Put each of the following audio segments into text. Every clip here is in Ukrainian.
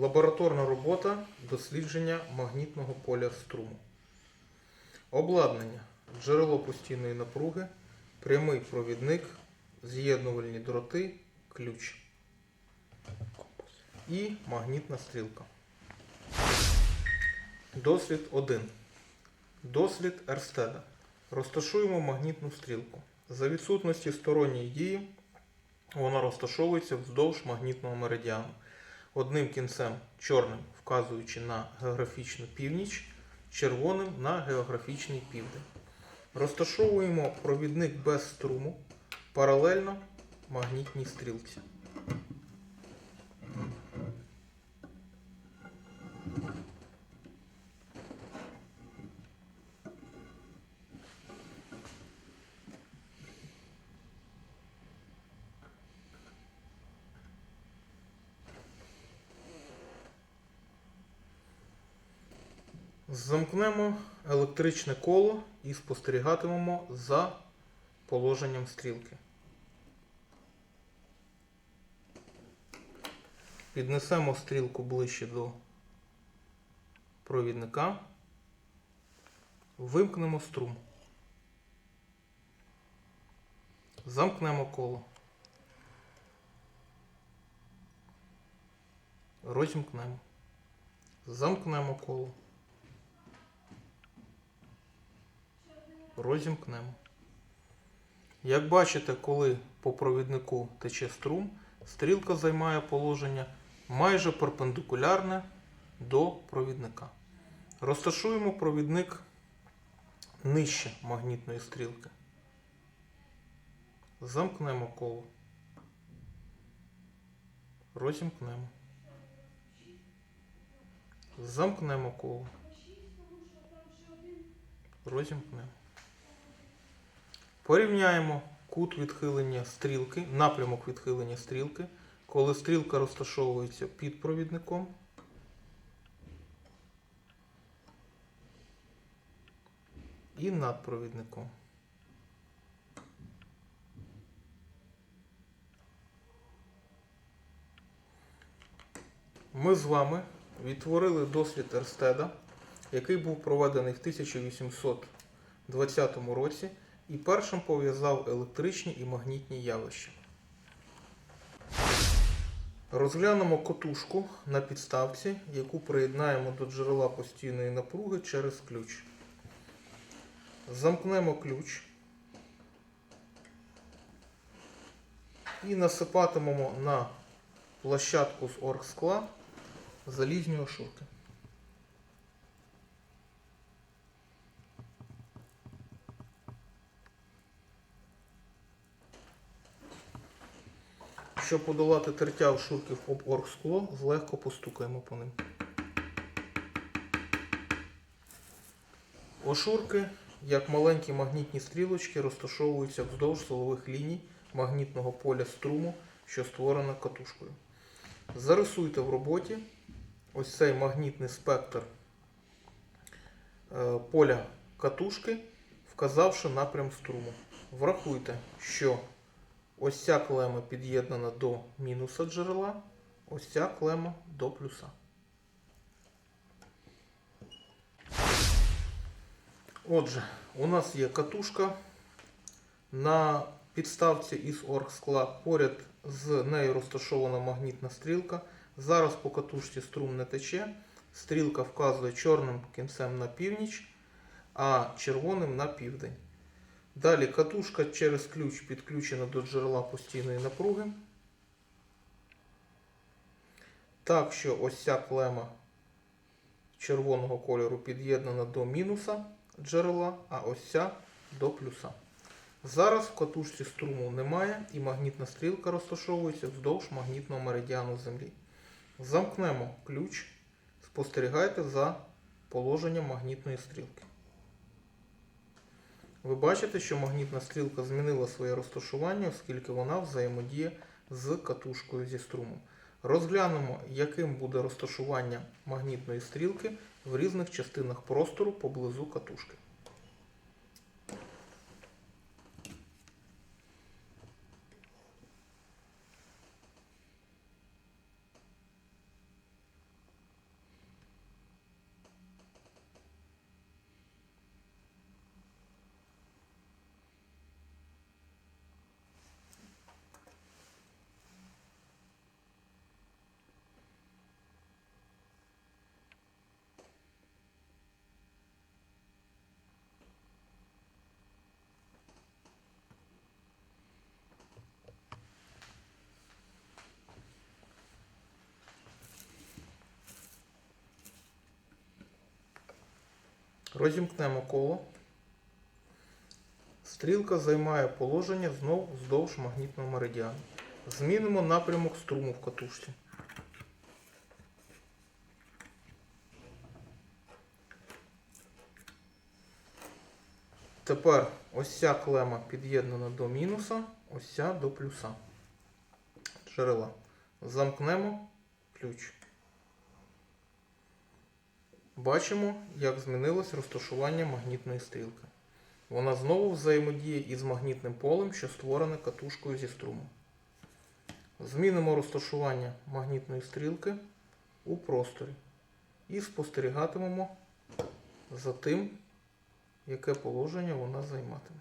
Лабораторна робота дослідження магнітного поля струму. Обладнання. Джерело постійної напруги, прямий провідник, з'єднувальні дроти, ключ і магнітна стрілка. Дослід 1. Дослід Ерстеда. Розташуємо магнітну стрілку. За відсутності сторонньої дії вона розташовується вздовж магнітного меридіану. Одним кінцем чорним вказуючи на географічну північ, червоним на географічний південь. Розташовуємо провідник без струму паралельно магнітній стрілці. Замкнемо електричне коло і спостерігатимемо за положенням стрілки. Піднесемо стрілку ближче до провідника. Вимкнемо струм. Замкнемо коло. Розімкнемо. Замкнемо коло. Розімкнемо. Як бачите, коли по провіднику тече струм, стрілка займає положення майже перпендикулярне до провідника. Розташуємо провідник нижче магнітної стрілки. Замкнемо коло. Розімкнемо. Замкнемо коло. Розімкнемо. Порівняємо кут відхилення стрілки, напрямок відхилення стрілки, коли стрілка розташовується під провідником. І над провідником. Ми з вами відтворили дослід Ерстеда, який був проведений в 1820 році і першим пов'язав електричні і магнітні явища. Розглянемо котушку на підставці, яку приєднаємо до джерела постійної напруги через ключ. Замкнемо ключ і насипатимемо на площадку з оргскла залізні ошурки. Щоб подолати тертя ошурків об оргскло, злегко постукаємо по ним. Ошурки, як маленькі магнітні стрілочки, розташовуються вздовж силових ліній магнітного поля струму, що створено катушкою. Зарисуйте в роботі ось цей магнітний спектр е, поля катушки, вказавши напрям струму. Врахуйте, що ось ця клема під'єднана до мінуса джерела, ось ця клема до плюса. Отже, у нас є катушка на підставці із оргскла. Поряд з нею розташована магнітна стрілка. Зараз по катушці струм не тече. Стрілка вказує чорним кінцем на північ, а червоним на південь. Далі катушка через ключ підключена до джерела постійної напруги. Так що ось ця клема червоного кольору під'єднана до мінуса джерела, а ось ця до плюса. Зараз в катушці струму немає і магнітна стрілка розташовується вздовж магнітного меридіану Землі. Замкнемо ключ, спостерігайте за положенням магнітної стрілки. Ви бачите, що магнітна стрілка змінила своє розташування, оскільки вона взаємодіє з катушкою зі струмом. Розглянемо, яким буде розташування магнітної стрілки в різних частинах простору поблизу катушки. Розімкнемо коло. Стрілка займає положення знов вздовж магнітного меридіану. Змінимо напрямок струму в катушці. Тепер ось ця клема під'єднана до мінуса, ось ця до плюса. Джерела. Замкнемо ключ. Бачимо, як змінилось розташування магнітної стрілки. Вона знову взаємодіє із магнітним полем, що створене катушкою зі струмом. Змінимо розташування магнітної стрілки у просторі і спостерігатимемо за тим, яке положення вона займатиме.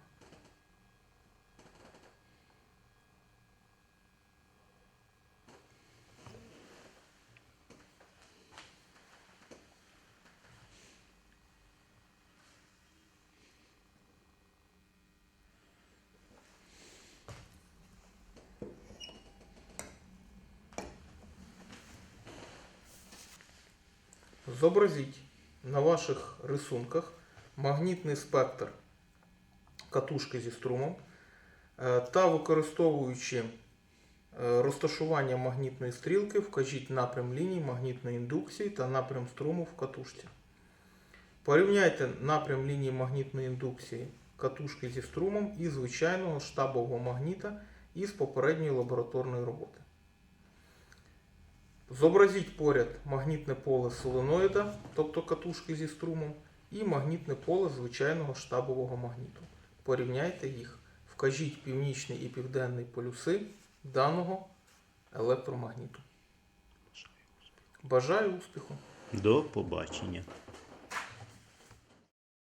Зобразіть на ваших рисунках магнітний спектр катушки зі струмом е, та використовуючи е, розташування магнітної стрілки, вкажіть напрям ліній магнітної індукції та напрям струму в катушці. Порівняйте напрям лінії магнітної індукції катушки зі струмом і звичайного штабового магніта із попередньої лабораторної роботи. Зобразіть поряд магнітне поле соленоїда, тобто катушки зі струмом, і магнітне поле звичайного штабового магніту. Порівняйте їх. Вкажіть північний і південний полюси даного електромагніту. Бажаю успіху! До побачення.